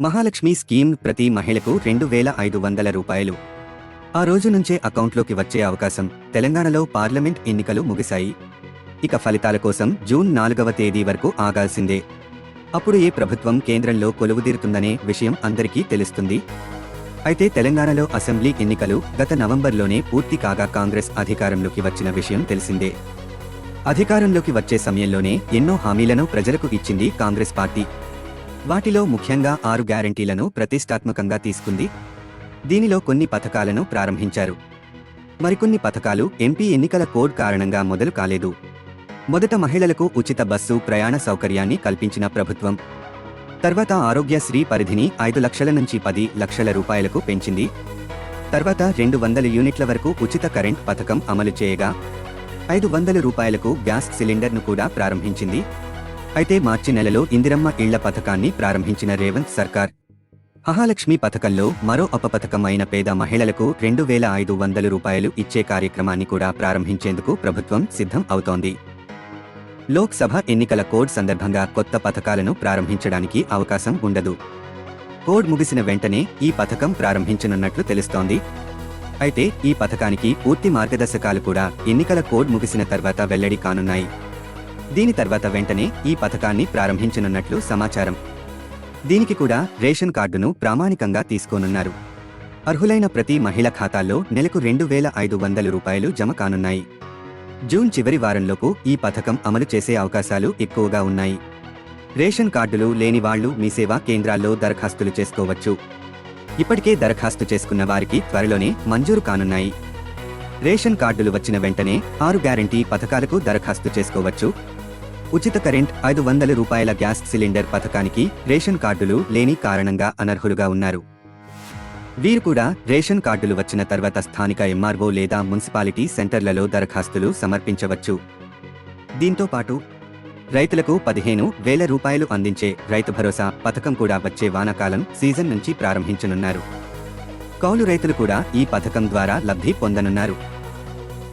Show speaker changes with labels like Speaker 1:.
Speaker 1: Mahalakshmi scheme ప్రతి మహిళకు రెండు వేల ఐదు వందల రూపాయలు. ఆ రోజు నుంచే అకౌంట్లోకి వచ్చే అవకాశం తెలంగాణలో పార్లమెంట్ ఎన్నికలు ముగిశాయి. ఇక ఫలితాల కోసం జూన్ నాలుగవ తేదీ వరకు ఆగాల్సిందే. అప్పుడు ఏ ప్రభుత్వం కేంద్రంలో కొలువుదీరుతుందనే విషయం అందరికీ తెలుస్తుంది. అయితే తెలంగాణలో అసెంబ్లీ ఎన్నికలు గత నవంబర్లోనే పూర్తి కాగా కాంగ్రెస్ అధికారంలోకి వచ్చిన విషయం తెలిసిందే. అధికారంలోకి వచ్చే సమయంలోనే ఎన్నో హామీలను ప్రజలకు ఇచ్చింది కాంగ్రెస్ పార్టీ. వాటిలో ముఖ్యంగా ఆరు గ్యారంటీలను ప్రతిష్టాత్మకంగా తీసుకుంది. దీనిలో కొన్ని పథకాలను ప్రారంభించారు. మరికొన్ని పథకాలు ఎంపీ ఎన్నికల కోడ్ కారణంగా మొదలు కాలేదు. మొదట మహిళలకు ఉచిత బస్సు ప్రయాణ సౌకర్యాన్ని కల్పించిన ప్రభుత్వం. తర్వాత ఆరోగ్యశ్రీ పరిధిని ఐదు లక్షల నుంచి పది లక్షల రూపాయలకు పెంచింది. తర్వాత రెండు వందల యూనిట్ల వరకు ఉచిత కరెంట్ పథకం అమలు చేయగా ఐదు వందల రూపాయలకు గ్యాస్ సిలిండర్ను కూడా ప్రారంభించింది. అయితే మార్చి నెలలో ఇందిరమ్మ ఇళ్ళ పథకాన్ని ప్రారంభించిన రేవంత్ సర్కార్. మహాలక్ష్మి పథకంలో మరో అపపథకం అయిన పేద మహిళలకు రెండు వేల ఐదు వందల రూపాయలు ఇచ్చే కార్యక్రమాన్ని కూడా ప్రారంభించేందుకు ప్రభుత్వం సిద్ధం అవుతోంది. లోక్సభ ఎన్నికల కోడ్ సందర్భంగా కొత్త పథకాలను ప్రారంభించడానికి అవకాశం ఉండదు. కోడ్ ముగిసిన వెంటనే ఈ పథకం ప్రారంభించనున్నట్లు తెలుస్తోంది. అయితే ఈ పథకానికి పూర్తి మార్గదర్శకాలు కూడా ఎన్నికల కోడ్ ముగిసిన తర్వాత వెల్లడి కానున్నాయి. దీని తర్వాత వెంటనే ఈ పథకాన్ని ప్రారంభించనున్నట్లు సమాచారం. దీనికి కూడా రేషన్ కార్డును ప్రామాణికంగా తీసుకోనున్నారు. అర్హులైన ప్రతి మహిళ ఖాతాల్లో నెలకు రెండు వేల ఐదు వందల రూపాయలు జమ కానున్నాయి. జూన్ చివరి వారంలోపు ఈ పథకం అమలు చేసే అవకాశాలు ఎక్కువగా ఉన్నాయి. రేషన్ కార్డులు లేని వాళ్ళు మీ సేవా కేంద్రాల్లో దరఖాస్తులు చేసుకోవచ్చు. ఇప్పటికే దరఖాస్తు చేసుకున్న వారికి త్వరలోనే మంజూరు కానున్నాయి. రేషన్ కార్డులు వచ్చిన వెంటనే ఆరు గ్యారంటీ పథకాలకు దరఖాస్తు చేసుకోవచ్చు. ఉచిత కరెంట్ ఐదు వందల రూపాయల గ్యాస్ సిలిండర్ పథకానికి రేషన్ కార్డులు లేని కారణంగా అనర్హులుగా ఉన్నారు. వీరు కూడా రేషన్ కార్డులు వచ్చిన తర్వాత స్థానిక ఎంఆర్ఓ లేదా మున్సిపాలిటీ సెంటర్లలో దరఖాస్తులు సమర్పించవచ్చు. దీంతో పాటు రైతులకు పదిహేను వేల రూపాయలు అందించే రైతు భరోసా పథకం కూడా వచ్చే వానాకాలం సీజన్ నుంచి ప్రారంభించనున్నారు. కౌలు రైతులు కూడా ఈ పథకం ద్వారా లబ్ధి పొందనున్నారు.